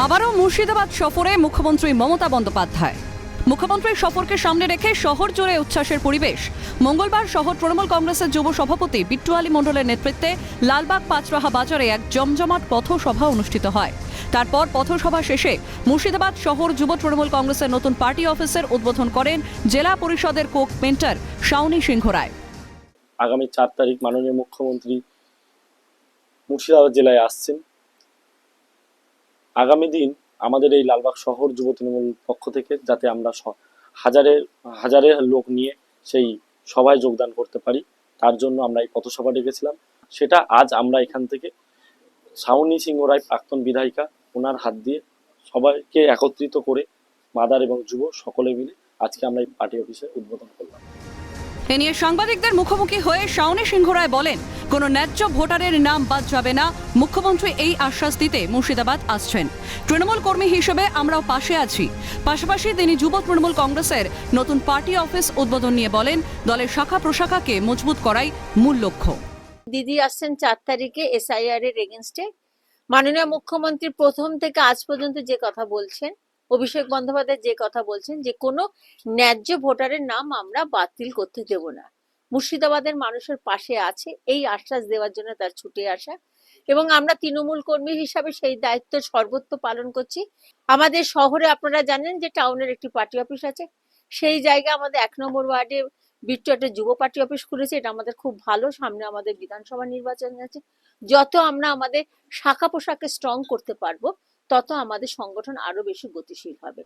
আবারও মুর্শিদাবাদ সফরে মুখ্যমন্ত্রী মমতা বন্দ্যোপাধ্যায়। মুখ্যমন্ত্রীর সফরকে সামনে রেখে শহর জুড়ে উচ্ছ্বাসের পরিবেশ। মঙ্গলবার শহর তৃণমূল কংগ্রেসের যুব সভাপতি বিট্টু আলী মণ্ডলের নেতৃত্বে লালবাগ পাঁচরাহা বাজারে এক জমজমাট পথসভা অনুষ্ঠিত হয়। তারপর পথসভা শেষে মুর্শিদাবাদ শহর যুব তৃণমূল কংগ্রেসের নতুন পার্টি অফিসের উদ্বোধন করেন জেলা পরিষদের কোক মেন্টার শাওনি সিংহ রায় আগামী চার তারিখ মাননীয় মুখ্যমন্ত্রী মুর্শিদাবাদ জেলায় আসছেন। আগামী দিন আমাদের এই লালবাগ শহর যুব তৃণমূল পক্ষ থেকে যাতে আমরা হাজারের হাজারের লোক নিয়ে সেই সভায় যোগদান করতে পারি, তার জন্য আমরা এই পথসভা ডেকেছিলাম। সেটা আজ আমরা এখান থেকে শাওনি সিংহ রায় প্রাক্তন বিধায়িকা ওনার হাত দিয়ে সবাইকে একত্রিত করে মাদার এবং যুব সকলে মিলে আজকে আমরা এই পার্টি অফিসে উদ্বোধন করলাম। এ নিয়ে সাংবাদিকদের মুখোমুখি হয়ে শাওনি সিংহ রায় বলেন কোনো ন্যায্য ভোটারের নাম বাদ যাবে না। মুখ্যমন্ত্রী এই আশ্বাস দিতে মুর্শিদাবাদ আসছেন। তৃণমূল কর্মী হিসেবে আমরাও পাশে আছি। পাশাপাশি তিনি যুব তৃণমূল কংগ্রেসের নতুন পার্টি অফিস উদ্বোধন নিয়ে বলেন, দলের শাখা প্রশাখাকে মজবুত করাই মূল লক্ষ্য। দিদি আসছেন চার তারিখে এসআইআর এর এগেনস্টে মাননীয় মুখ্যমন্ত্রী প্রথম থেকে আজ পর্যন্ত যে কথা বলছেন, অভিষেক বন্দ্যোপাধ্যায় যে কথা বলছেন যে কোনো ন্যায্য ভোটারের নাম আমরা বাতিল করতে দেব না। মুর্শিদাবাদের মানুষের পাশে আছে। এই আশ্বাস দেওয়ার জন্য তার ছুটে আসা। এবং আমরা তৃণমূল কর্মী হিসাবে সেই দায়িত্ব সর্বত্র পালন করছি। আমাদের শহরে আপনারা জানেন যে টাউনের একটি পার্টি অফিস আছে। সেই জায়গায় আমাদের এক নম্বর ওয়ার্ডে বিট্টু যুব পার্টি অফিস খুলেছে। এটা আমাদের খুব ভালো। সামনে আমাদের বিধানসভা নির্বাচন আছে। যত আমরা আমাদের শাখা পোশাকে স্ট্রং করতে পারব, তত আমাদের সংগঠন আরও বেশি গতিশীল হবে।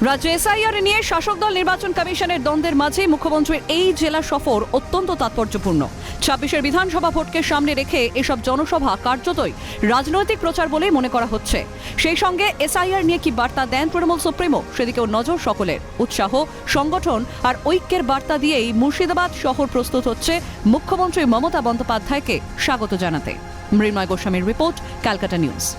রাজ্য এসআইআর নিয়ে শাসক দল নির্বাচন কমিশনের দ্বন্দ্বের মাঝে মুখ্যমন্ত্রীর এই জেলা সফর অত্যন্ত তাৎপর্যপূর্ণ। ছাব্বিশের বিধানসভা ভোটকে সামনে রেখে এসব জনসভা কার্যতই রাজনৈতিক প্রচার বলেই মনে করা হচ্ছে। সেই সঙ্গে এসআইআর নিয়ে কি বার্তা দেন তৃণমূল সুপ্রিমো? সেদিকেও নজর সকলের। উৎসাহ, সংগঠন আর ঐক্যের বার্তা দিয়েই মুর্শিদাবাদ শহর প্রস্তুত হচ্ছে মুখ্যমন্ত্রী মমতা বন্দ্যোপাধ্যায়কে স্বাগত জানাতে। মৃন্ময় গোস্বামীর রিপোর্ট, ক্যালকাটা নিউজ।